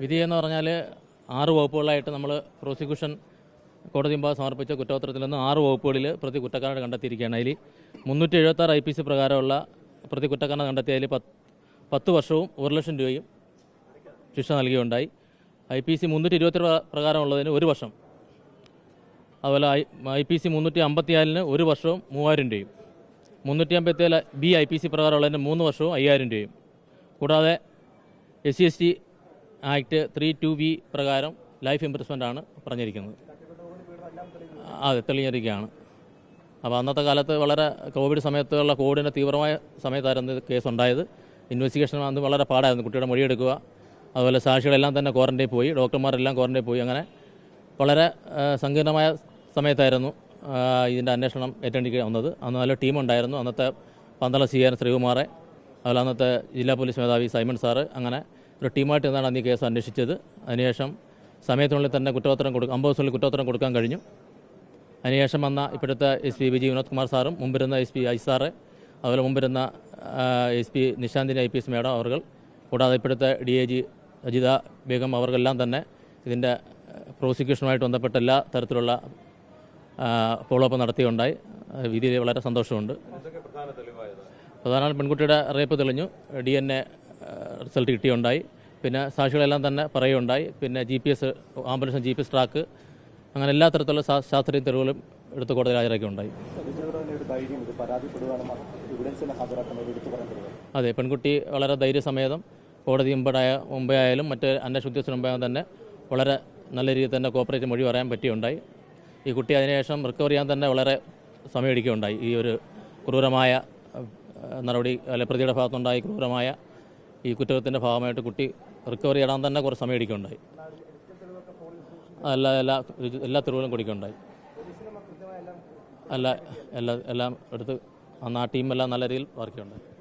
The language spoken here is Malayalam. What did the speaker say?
വിധി എന്ന് പറഞ്ഞാൽ ആറ് വകുപ്പുകളായിട്ട് നമ്മൾ പ്രോസിക്യൂഷൻ കോടതി മുമ്പാകെ സമർപ്പിച്ച കുറ്റപത്രത്തിൽ നിന്ന് ആറ് വകുപ്പുകളിൽ പ്രതി കുറ്റക്കാരനെ കണ്ടെത്തിയിരിക്കുകയാണ്. അതിൽ മുന്നൂറ്റി എഴുപത്താറ് ഐ പി സി പ്രകാരമുള്ള പ്രതി കുറ്റക്കാരനെ കണ്ടെത്തിയതിൽ പത്ത് പത്ത് വർഷവും ഒരു ലക്ഷം രൂപയും ശിക്ഷ നൽകിയുണ്ടായി ഐ പി സി മുന്നൂറ്റി ഇരുപത്തി പ്രകാരമുള്ളതിന് ഒരു വർഷം. അതുപോലെ ഐ ഐ പി സി മുന്നൂറ്റി അമ്പത്തിനാലിന് ഒരു വർഷവും മൂവായിരം രൂപയും. മുന്നൂറ്റി അമ്പത്തിയേഴ് ബി ഐ പി സി പ്രകാരമുള്ളതിന് മൂന്ന് വർഷവും അയ്യായിരം രൂപയും. കൂടാതെ S C S T act three two B പ്രകാരം ലൈഫ് ഇംപ്രസ്മെന്റ് ആണ് പറഞ്ഞിരിക്കുന്നത്. അതെ തെളിഞ്ഞിരിക്കുകയാണ്. അപ്പോൾ അന്നത്തെ കാലത്ത് വളരെ കോവിഡ് സമയത്തുള്ള കോവിഡിന്റെ തീവ്രമായ സമയത്തായിരുന്നു കേസ് ഉണ്ടായത് ഇൻവെസ്റ്റിഗേഷൻ അന്ന് വളരെ പാടായിരുന്നു. കുട്ടിയുടെ മൊഴിയെടുക്കുക അതുപോലെ സാക്ഷികളെല്ലാം തന്നെ ക്വാറന്റൈൻ പോയി ഡോക്ടർമാരെല്ലാം ക്വാറന്റൈൻ പോയി അങ്ങനെ വളരെ സങ്കീർണമായ സമയത്തായിരുന്നു ഇതിന്റെ അന്വേഷണം ഏറ്റെടുക്കുക വന്നത് അന്ന് നല്ല ടീമുണ്ടായിരുന്നു. അന്നത്തെ പന്തള സി ആർ ശ്രീകുമാറെ അതുപോലെ അന്നത്തെ ജില്ലാ പോലീസ് മേധാവി സൈമൺ സാറ് അങ്ങനെ ഒരു ടീമായിട്ട് നിന്നാണ് അന്ന് ഈ കേസ് അന്വേഷിച്ചത്. അതിനുശേഷം സമയത്തിനുള്ളിൽ തന്നെ കുറ്റപത്രം കൊടുക്കും അമ്പത് ദിവസത്തിൽ കുറ്റപത്രം കൊടുക്കാൻ കഴിഞ്ഞു. അതിനുശേഷം വന്ന ഇപ്പോഴത്തെ എസ് പി വിജയ് വിനോദ് കുമാർ സാറും മുമ്പിരുന്ന എസ് പി ഐ സാറ് അതുപോലെ മുമ്പിരുന്ന S P Nishanthini I P S madam അവർ കൂടാതെ ഇപ്പോഴത്തെ D A G Ajitha Begum അവർക്കെല്ലാം തന്നെ ഇതിന്റെ പ്രോസിക്യൂഷനുമായിട്ട് ബന്ധപ്പെട്ട എല്ലാ തരത്തിലുള്ള ഫോളോ അപ്പ് നടത്തിയുണ്ടായി. വിധിയിൽ വളരെ സന്തോഷമുണ്ട്. പ്രധാന പെൺകുട്ടിയുടെ റേപ്പ് തെളിഞ്ഞു. ഡി എൻ എ റിസൾട്ട് കിട്ടിയുണ്ടായി. പിന്നെ സാക്ഷികളെല്ലാം തന്നെ പറയുകയുണ്ടായി. പിന്നെ G P S ambulance G P S track അങ്ങനെ എല്ലാ തരത്തിലുള്ള ശാസ്ത്രീയ തെളിവുകളും എടുത്ത് കോടതിയിൽ ഹാജരാക്കിയുണ്ടായി. അതെ പെൺകുട്ടി വളരെ ധൈര്യസമേതം കോടതി മുമ്പായ മുമ്പേ ആയാലും മറ്റ് അന്വേഷണ ഉദ്യോഗസ്ഥർ മുമ്പായാലും തന്നെ വളരെ നല്ല രീതിയിൽ തന്നെ കോപ്പറേറ്റ് മൊഴി പറയാൻ പറ്റിയുണ്ടായി. ഈ കുട്ടി അതിനുശേഷം റിക്കവർ ചെയ്യാൻ തന്നെ വളരെ സമയമെടുക്കുകയുണ്ടായി. ഈ ഒരു ക്രൂരമായ നടപടി അല്ലെ പ്രതിയുടെ ഭാഗത്തുണ്ടായി ക്രൂരമായ ഈ കുറ്റകൃത്യത്തിന്റെ ഭാഗമായിട്ട് കുട്ടി റിക്കവറി ചെയ്യാൻ തന്നെ കുറച്ച് ഇടിക്കുണ്ടായി അല്ല എല്ലാ എല്ലാ തെളിവുകളും കൊടുക്കുകയുണ്ടായി. അല്ല എല്ലാ എല്ലാം എടുത്ത് അന്ന് ആ ടീമെല്ലാം നല്ല രീതിയിൽ വർക്ക് ചെയ്യുന്നുണ്ടായി